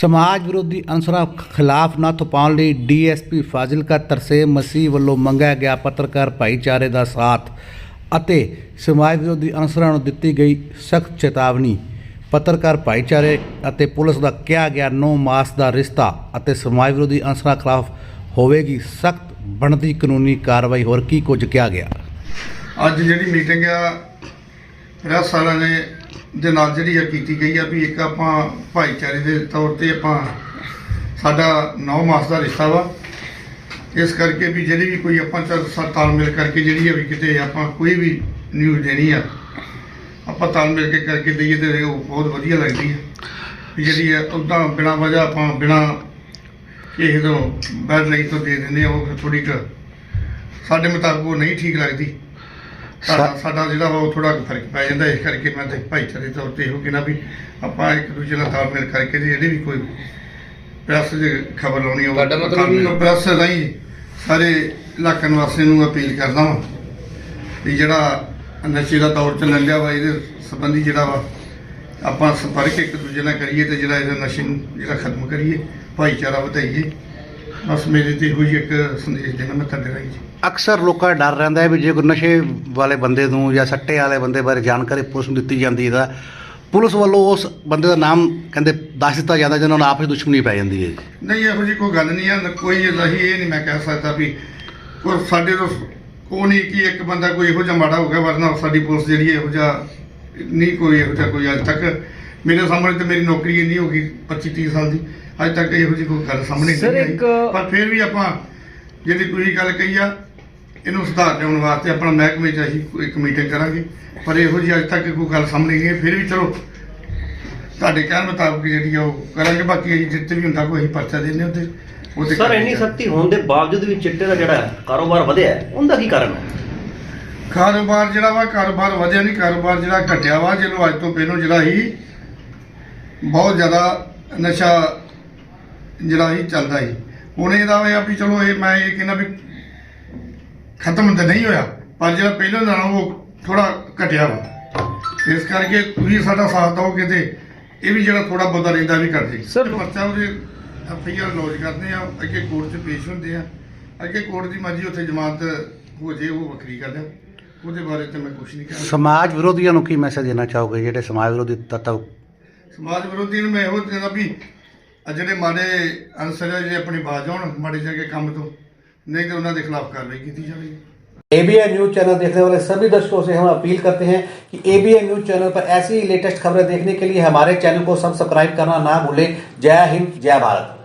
ਸਮਾਜ ਵਿਰੋਧੀ ਅਨਸਰਾਂ ਖਿਲਾਫ ਨੱਥ ਪਾਉਣ ਲਈ ਡੀਐਸਪੀ ਫਾਜ਼ਿਲਕਾ ਤਰਸੇਮ ਮਸੀਹ ਵੱਲੋਂ ਮੰਗਿਆ ਗਿਆ ਪੱਤਰਕਾਰ ਭਾਈਚਾਰੇ ਦਾ ਸਾਥ ਅਤੇ ਸਮਾਜ ਵਿਰੋਧੀ ਅਨਸਰਾਂ ਨੂੰ ਦਿੱਤੀ ਗਈ ਸਖਤ ਚੇਤਾਵਨੀ। ਪੱਤਰਕਾਰ ਭਾਈਚਾਰੇ ਅਤੇ ਪੁਲਿਸ ਦਾ ਕਿਹਾ ਗਿਆ ਨੋ ਮਾਸ ਦਾ ਰਿਸ਼ਤਾ ਅਤੇ ਸਮਾਜ ਵਿਰੋਧੀ ਅਨਸਰਾਂ ਖਿਲਾਫ ਹੋਵੇਗੀ ਸਖਤ ਬਣਦੀ ਕਾਨੂੰਨੀ ਕਾਰਵਾਈ। ਹੋਰ ਕੀ ਕੁਝ ਕਿਹਾ ਗਿਆ? ਅੱਜ ਜਿਹੜੀ ਮੀਟਿੰਗ ਆ ਪ੍ਰੈਸ ਵਾਲਿਆਂ ਨੇ ਦੇ ਨਾਲ ਜਿਹੜੀ ਆ ਕੀਤੀ ਗਈ ਆ ਵੀ ਇੱਕ ਆਪਾਂ ਭਾਈਚਾਰੇ ਦੇ ਤੌਰ ਤੇ ਆਪਾਂ ਸਾਡਾ 9 ਮਾਸ ਦਾ ਰਿਸ਼ਤਾ ਵਾ। ਇਸ ਕਰਕੇ ਵੀ ਜਿਹੜੀ ਵੀ ਕੋਈ ਆਪਾਂ ਤਾਲਮੇਲ ਕਰਕੇ ਜਿਹੜੀ ਆ ਵੀ ਕਿਤੇ ਆਪਾਂ ਕੋਈ ਵੀ ਨਿਊਜ਼ ਦੇਣੀ ਆ, ਆਪਾਂ ਤਾਲਮੇਲ ਕੇ ਕਰਕੇ ਦਈਏ ਤੇ ਉਹ ਬਹੁਤ ਵਧੀਆ ਲੱਗਦੀ ਆ। ਵੀ ਜਿਹੜੀ ਆ ਉਦਾਂ ਬਿਨਾਂ ਵਜ੍ਹਾ ਆਪਾਂ ਬਿਨਾਂ ਕਿਸੇ ਤੋਂ ਬੈਡ ਲਈ ਤੋਂ ਦੇ ਦਿੰਦੇ ਆ, ਉਹ ਥੋੜੀ ਕੁ ਸਾਡੇ ਮੁਤਾਬਕ ਉਹ ਨਹੀਂ ਠੀਕ ਲੱਗਦੀ। ਸਾਡਾ ਸਾਡਾ ਜਿਹੜਾ ਉਹ ਥੋੜਾ ਫ਼ਰਕ ਪੈ ਜਾਂਦਾ ਇਸ ਕਰਕੇ ਮੈਂ ਤੇ ਭਾਈਚਾਰੇ ਤੌਰ ਤੇ ਇਹੋ ਕਹਿਣਾ ਵੀ ਆਪਾਂ ਇੱਕ ਦੂਜੇ ਨਾਲ ਤਾਲਮੇਲ ਕਰਕੇ ਜਿਹੜੀ ਵੀ ਕੋਈ ਪ੍ਰੈਸ ਦੀ ਖਬਰ ਲਾਉਣੀ ਹੋਵੇ ਤੁਹਾਡਾ ਮਤਲਬ ਵੀ- ਪ੍ਰੈਸ ਰਾਹੀਂ ਸਾਰੇ ਇਲਾਕਾ ਨਿਵਾਸੀਆਂ ਨੂੰ ਅਪੀਲ ਕਰਦਾ ਵਾਂ ਵੀ ਜਿਹੜਾ ਨਸ਼ੇ ਦਾ ਦੌਰ ਚੱਲਣ ਡਿਆ ਵਾ ਇਹਦੇ ਸੰਬੰਧੀ ਜਿਹੜਾ ਵਾ ਆਪਾਂ ਸੰਪਰਕ ਇੱਕ ਦੂਜੇ ਨਾਲ ਕਰੀਏ ਤੇ ਜਿਹੜਾ ਇਹਦਾ ਨਸ਼ੇ ਨੂੰ ਜਿਹੜਾ ਖਤਮ ਕਰੀਏ ਭਾਈਚਾਰਾ ਵਧਾਈਏ। ਬਸ ਮੇਰੇ ਤੇ ਇਹੋ ਹੀ ਇੱਕ ਸੰਦੇਸ਼ ਦੇਣਾ ਮੈਂ ਤੁਹਾਡੇ ਰਾਹੀਂ ਜੀ। ਅਕਸਰ ਲੋਕਾਂ ਦਾ ਡਰ ਰਹਿੰਦਾ ਹੈ ਵੀ ਜੇ ਕੋਈ ਨਸ਼ੇ ਵਾਲੇ ਬੰਦੇ ਨੂੰ ਜਾਂ ਸੱਟੇ ਵਾਲੇ ਬੰਦੇ ਬਾਰੇ ਜਾਣਕਾਰੀ ਪੁਲਿਸ ਨੂੰ ਦਿੱਤੀ ਜਾਂਦੀ ਹੈ ਤਾਂ ਪੁਲਿਸ ਵੱਲੋਂ ਉਸ ਬੰਦੇ ਦਾ ਨਾਮ ਕਹਿੰਦੇ ਦੱਸ ਦਿੱਤਾ ਜਾਂਦਾ ਜਿਹਨਾਂ ਨਾਲ ਆਪਸ ਵਿੱਚ ਦੁਸ਼ਮਣੀ ਪੈ ਜਾਂਦੀ ਹੈ ਜੀ। ਨਹੀਂ ਇਹੋ ਜੀ ਕੋਈ ਗੱਲ ਨਹੀਂ ਆ ਕੋਈ ਨਹੀਂ ਇਹ ਨਹੀਂ ਮੈਂ ਕਹਿ ਸਕਦਾ ਵੀ ਕੋਈ ਸਾਡੇ ਤੋਂ ਉਹ ਨਹੀਂ ਕਿ ਇੱਕ ਬੰਦਾ ਕੋਈ ਇਹੋ ਜਿਹਾ ਮਾੜਾ ਹੋ ਗਿਆ ਵਰਨਾ ਸਾਡੀ ਪੁਲਿਸ ਜਿਹੜੀ ਇਹੋ ਜਿਹਾ ਨਹੀਂ ਕੋਈ ਇਹੋ ਜਿਹਾ ਕੋਈ ਅੱਜ ਤੱਕ ਮੇਰੇ ਸਾਹਮਣੇ ਤੇ ਮੇਰੀ ਨੌਕਰੀ ਇੰਨੀ ਹੋ ਗਈ 25 30 ਸਾਲ ਦੀ। ਅੱਜ ਤੱਕ ਇਹੋ ਜਿਹੀ ਕੋਈ ਗੱਲ ਸਾਹਮਣੇ Sir, ਨਹੀਂ ਆਈ। ਇੱਕ- ਪਰ ਫਿਰ ਵੀ ਆਪਾਂ ਜਿਹੜੀ ਤੁਸੀਂ ਗੱਲ ਕਹੀ ਆ ਇਹਨੂੰ ਸੁਧਾਰ ਲਿਆਉਣ ਵਾਸਤੇ ਆਪਣਾ ਮਹਿਕਮੇ 'ਚ ਅਸੀਂ ਕੋਈ ਇੱਕ ਮੀਟਿੰਗ ਕਰਾਂਗੇ। ਪਰ ਇਹੋ ਜਿਹੀ ਅੱਜ ਤੱਕ ਕੋਈ ਗੱਲ ਸਾਹਮਣੇ ਨਹੀਂ ਆਈ। ਫਿਰ ਵੀ ਚਲੋ ਤੁਹਾਡੇ ਕਹਿਣ ਮੁਤਾਬਕ ਜਿਹੜੀ ਆ ਉਹ ਕਰਾਂਗੇ। ਬਾਕੀ ਅਸੀਂ ਜਿੱਥੇ ਵੀ ਹੁੰਦਾ ਕੋਈ ਅਸੀਂ ਪਰਚਾ ਦਿੰਦੇ ਉੱਤੇ ਉਹ ਤੇ ਸਰ। ਇੰਨੀ ਸਖਤੀ ਹੋਣ ਦੇ ਬਾਵਜੂਦ ਵੀ ਚਿੱਟੇ ਦਾ ਜਿਹੜਾ ਕਾਰੋਬਾਰ ਵਧਿਆ ਹੈ, ਉਹਦਾ ਕੀ ਕਾਰਨ ਹੈ? ਕਾਰੋਬਾਰ ਜਿਹੜਾ ਵਾ ਕਾਰੋਬਾਰ ਵਧਿਆ ਨਹੀਂ। ਕਾਰੋਬਾਰ ਜਿਹੜਾ ਘਟਿਆ ਵਾ ਜਿਹਨੂੰ ਅੱਜ ਤੋਂ ਪਹਿਲਾਂ ਜਿਹੜਾ ਸੀ ਬਹੁਤ ਜ਼ਿਆਦਾ ਨਸ਼ਾ ਜਿਹੜਾ ਸੀ ਚੱਲਦਾ ਸੀ। ਹੁਣ ਇਹਦਾ ਹੋਇਆ ਵੀ ਚਲੋ ਇਹ ਮੈਂ ਇਹ ਕਹਿੰਦਾ ਵੀ ਖਤਮ ਤਾਂ ਨਹੀਂ ਹੋਇਆ ਪਰ ਜਿਹੜਾ ਪਹਿਲਾਂ ਨਾਲੋਂ ਉਹ ਥੋੜਾ ਘਟਿਆ ਵਾ। ਇਸ ਕਰਕੇ ਤੁਸੀਂ ਸਾਡਾ ਸਾਥ ਦਿਓਗੇ ਤੇ ਇਹ ਵੀ ਜਿਹੜਾ ਥੋੜਾ ਬਹੁਤਾ ਰਹਿੰਦਾ ਵੀ ਕਰ ਦੇ Sir, ਬੱਚਾ ਉਹਦੇ ਐਫਆਈਆਰ ਲੌਜ ਕਰਦੇ ਆ ਅੱਗੇ ਕੋਰਟ 'ਚ ਪੇਸ਼ ਹੁੰਦੇ ਆ। ਅੱਗੇ ਕੋਰਟ ਦੀ ਮਰਜ਼ੀ ਉੱਥੇ ਜ਼ਮਾਨਤ ਹੋ ਜੇ ਉਹ ਵੱਖਰੀ ਗੱਲ ਆ। ਉਹਦੇ ਬਾਰੇ ਤੇ ਮੈਂ ਕੁਝ ਨਹੀਂ ਕਹਿਣਾ ਸਮਾਜ ਵਿਰੋਧੀਆਂ ਨੂੰ ਕੀ ਮੈਸੇਜ ਦੇਣਾ ਚਾਹੋਗੇ ਜਿਹੜੇ ਸਮਾਜ ਵਿਰੋਧੀ ਤੱਤਵ ਸਮਾਜ ਵਿਰੋਧੀ ਨੂੰ ਮੈਂ ਇਹੋ ਕਹਿੰਦਾ ਵੀ ਆ ਜਿਹੜੇ ਮਾੜੇ ਅਨਸਰ ਆ ਜੇ ਆਪਣੀ ਬਾਜ ਆਉਣ ਮਾੜੇ ਜਾ ਕੇ ਕੰਮ ਤੋਂ ਨਹੀਂ ਤੇ ਉਹਨਾਂ ਦੇ ਖਿਲਾਫ ਕਾਰਵਾਈ ਕੀਤੀ ਜਾਵੇਗੀ एबीएन न्यूज चैनल देखने वाले सभी दर्शकों से हम अपील करते हैं कि एबीएन न्यूज चैनल पर ऐसी ही लेटेस्ट खबरें देखने के लिए हमारे चैनल को सब्सक्राइब करना ना भूलें जय हिंद जय भारत